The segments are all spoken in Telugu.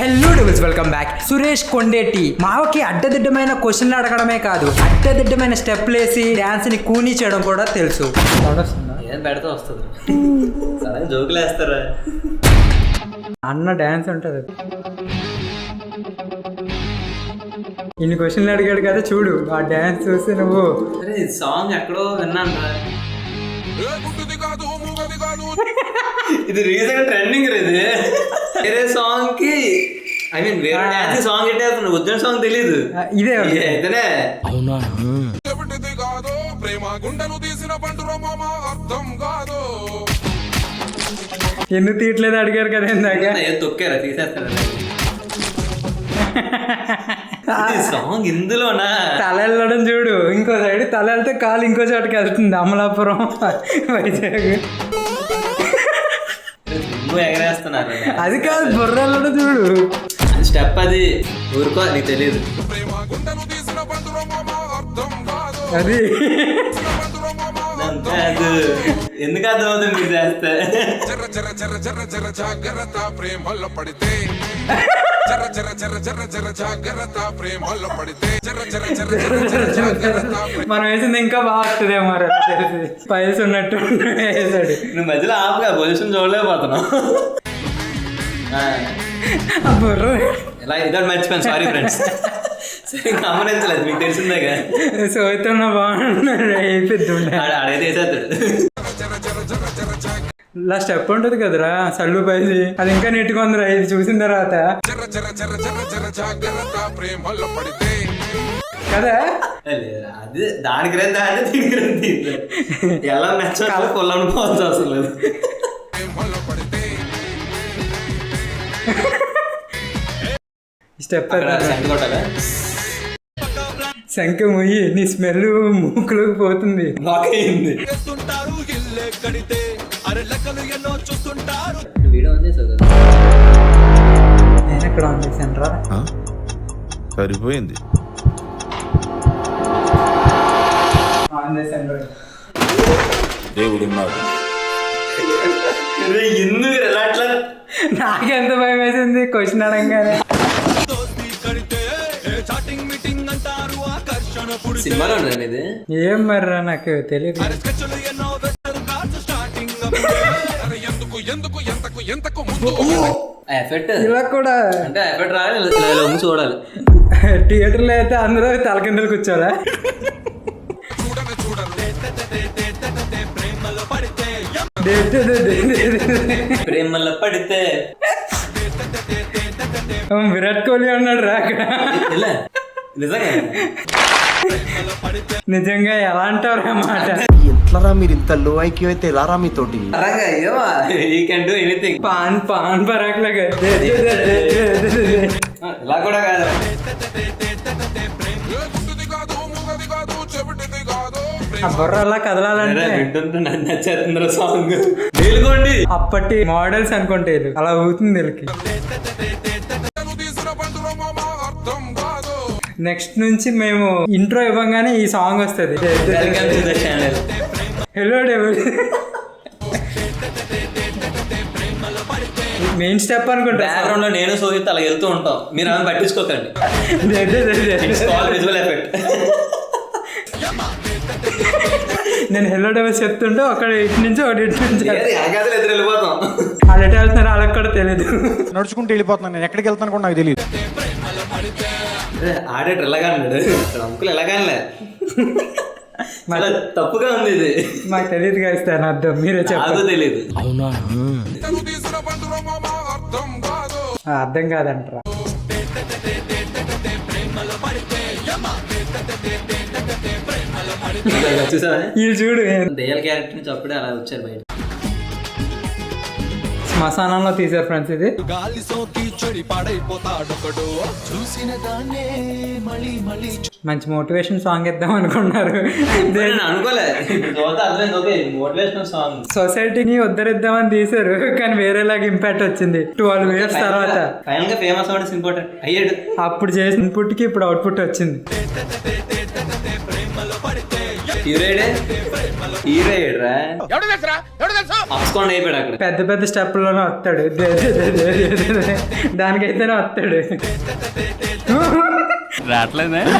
హలో డబుల్స్ వెల్కమ్ బ్యాక్ సురేష్ కొండేటి మావకి అడ్డదిడ్డమైన క్వశ్చన్లు అడగడమే కాదు. అడ్డదిడ్డమైన స్టెప్లు వేసి డాన్స్ని కూనీ చేయడం కూడా తెలుసు. ఏం పెడితే వస్తుంది సడన్ జోకులు వేస్తారా? అన్న డాన్స్ ఉంటుంది. ఇన్ని క్వశ్చన్లు అడిగాడు కదా చూడు. ఆ డాన్స్ చూసి నువ్వు. అరే సాంగ్ ఎక్కడో విన్నాను ఇది రీసెంట్ ట్రెండింగ్ ఇది. వేరే సాంగ్కి ఐ మీన్ వేరే డాన్స్ సాంగ్ ఎట్టేస్తున్నాడు వచ్చిన సాంగ్ తెలీదు. ఆ, ఇదే. అయితేనే చెవిటిది కాదు ప్రేమ గుండెను తీసిన పండుర మామ అర్థం కాదు. ఎందుకు తీయట్లేదు అడిగారు కదా ఇందాక? ఏం తొక్కారా తీసేస్తారా? సాంగ్ ఇందులోనా? తల వెళ్ళడం చూడు. ఇంకో సైడ్ తల వెళ్తే కాలు ఇంకో చోటకి వెళ్తుంది. అమలాపురం వైజాగ్. నువ్వు ఎగరేస్తున్నారు. అది కాదు బుర్ర వెళ్ళడం చూడు స్టెప్ అది ఊరుకో నీకు తెలియదు అది. ఎందుకు అర్థమవుతుంది మీరు చేస్తే? జర జర జర జర జర జాగ్రత్త ప్రేమల్లో పడితే జర జర జర జర జర జాగ్రత్త మనం వేసింది ఇంకా బాగా వస్తుందేమో రా తెలిసి పైల్స్ ఉన్నట్టు వేసాడు నువ్వు మధ్యలో ఆపుగా పొజిషన్ చూడలేకపోతున్నావు ఇలా ఇదో మర్చిపోయాను సారీ ఫ్రెండ్స్ సరే గమనించలేదు మీకు తెలిసిందేగా సోతున్న బాగున్నాడు ఆడ ఆడైతే వేసేస్తాడు ఇలా స్టెప్ ఉంటుంది కదరా సల్లు పైది అది ఇంకా నెట్టుగా ఉందిరా ఇది చూసిన తర్వాత. కదా? అది దానికి రేపు దాన్ని దీనికి ఎలా నచ్చాలి కొల్లని పోవచ్చు అసలు. లేదు ప్రేమల్లో పడితే స్టెప్ శంఖ ముయ్యి నీ స్మెల్ మూకులోకి పోతుంది. లాక్ అయింది వీడియో ఉంది సార్ నేను ఎక్కడ ఉంది సెంట్రా ఆ? సరిపోయింది. ఆన్ చేశాను దేవుడున్నాడు. ఎందుకు ఇలా అట్లా? నాకెంత భయం వేసింది? క్వశ్చన్ అడగగానే. సినిమాలో ఇది ఏం మర్రా నాకు తెలియదు. ఎందుకు ఎందుకు ఎంతకు ఎంతకు ముందు ఎఫెక్ట్ ఇలా కూడా అంటే ఎఫెక్ట్ ఉంగి చూడాలి థియేటర్లో అయితే అందరూ తలకిందలు కూర్చోరా చూడని దే- దే- దే. ప్రేమలో పడితే విరాట్ కోహ్లీ ఉన్నాడు రా నిజంగా నిజంగా ఎలా అంటారు అన్నమాట ఎట్లరా మీరు ఇంత లో ఐక్యూ అయితే ఎలారా మీతోటి? పాన్ పాన్ పరాక్ లాగా. ఇలా కూడా కాదు. బుర్ర అలా కదలాలంటే. వింటుంటే సాంగ్. మేలుకోండి అప్పటి మోడల్స్ అనుకుంటే. అలా అవుతుంది వీళ్ళకి నెక్స్ట్ నుంచి మేము ఇంట్రో ఇవ్వగానే ఈ సాంగ్ వస్తుంది. హలో డెవల్ మెయిన్ స్టెప్ అనుకుంటా. బ్యాక్గ్రౌండ్లో నేను సోహిత్ అలా వెళ్తూ ఉంటాం. మీరు ఆమె పట్టించుకోకండి. విజువల్ ఎఫెక్ట్ నేను హెల్లో డెవల్ చెప్తుంటే ఒకటి ఇటు నుంచి ఒకటి ఇటు నుంచి ఎదురు వెళ్ళిపోతాం. వాళ్ళు ఎటు వెళ్తున్నారు వాళ్ళకి కూడా తెలియదు నడుచుకుంటూ వెళ్ళిపోతున్నాను నేను. ఎక్కడికి వెళ్తాను కూడా నాకు తెలియదు అదే, ఆడేటర్ ఎలాగా అన్నాడు అంకుల్ ఎలాగానిలే. చాలా తప్పుగా ఉంది ఇది. మాకు తెలియదు కదా దాని అర్థం. మీరే నాకు చెప్పాలి తెలియదు మామ అర్థం కాదు ఆ, అర్థం కాదంటారా. చూసావా? వీళ్ళు చూడు దయ్యాల క్యారెక్టర్ నుంచి అప్పుడే అలా వచ్చారు బయట. శ్మశానంలో తీసారు ఫ్రెండ్స్ ఇది గాలి సోకి చెడి పాడైపోతాడొకడు చూసిన దాన్నే మళ్ళీ మళ్ళీ మంచి మోటివేషన్ సాంగ్ ఇద్దాం అనుకున్నారు నేను అనుకోలే చూస్తే అర్థమైంది ఓకే మోటివేషనల్ సాంగ్ సొసైటీని ఉద్ధరిద్దామని తీశారు కానీ వేరేలాగా ఇంపాక్ట్ వచ్చింది ట్వెల్వ్ ఇయర్స్ తర్వాత ఫైనల్గా ఫేమస్ అవ్వడం ఇంపార్టెంట్ అయ్యాడు అప్పుడు చేసిన ఇన్పుట్కి ఇప్పుడు అవుట్పుట్ వచ్చింది అక్కడ. పెద్ద పెద్ద వస్తాడు. They, they, they. దానికైతేనే వస్తాడు. రావట్లేదా?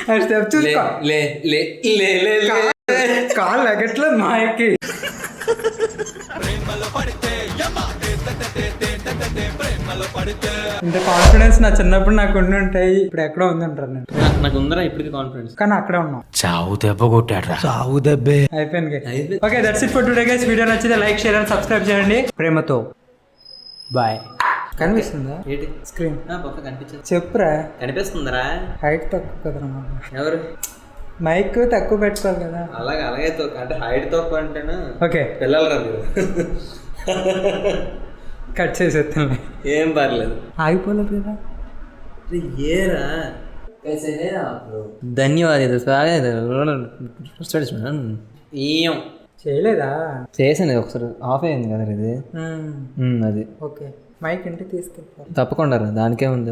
స్టెప్ లే చూసుకో లే లే లే లే. లే. కాళ్ళు ఎగట్లేదు మాయకి. ఇంత కాన్ఫిడెన్స్ నా చిన్నప్పుడు నాకు ఉండి ఉంటాయి. ఇప్పుడు ఎక్కడో ఉందంటారు నేను. నా- నాకు ఉందరా ఇప్పటికి కాన్ఫిడెన్స్ కానీ అక్కడే ఉన్నాం. చావు దెబ్బ కొట్టాడ్రా. చావు దెబ్బే. అయిపోయింది. Okay that's it for today guys video నచ్చితే లైక్ షేర్ అండ్ సబ్స్క్రైబ్ చేయండి. ప్రేమతో. బాయ్. కనిపిస్తుందా? ఏంటి? స్క్రీన్. పక్క కనిపించదు. చెప్పురా. కనిపిస్తుందరా. హైట్ తక్కువ కదరా. ఎవరు? మైక్ తక్కువ పెట్టుకోవాలి కదా. అలాగే అలాగే తోక. అంటే హైట్ తక్కువ అంటేనా? ఓకే పిల్లలరా మీరు. కట్ చేసేస్తాను ఏం పర్లేదు. ఆగిపోలేదు కదా. ఏరా? ధన్యవాదాలు ఏం? చేయలేదా? చేసాను ఒకసారి. ఆఫ్ అయింది కదా ఇది. అది. ఓకే. మైక్ ఇంటికి తీసుకెళ్ళిపో తప్పకుండా దానికే ఉంది.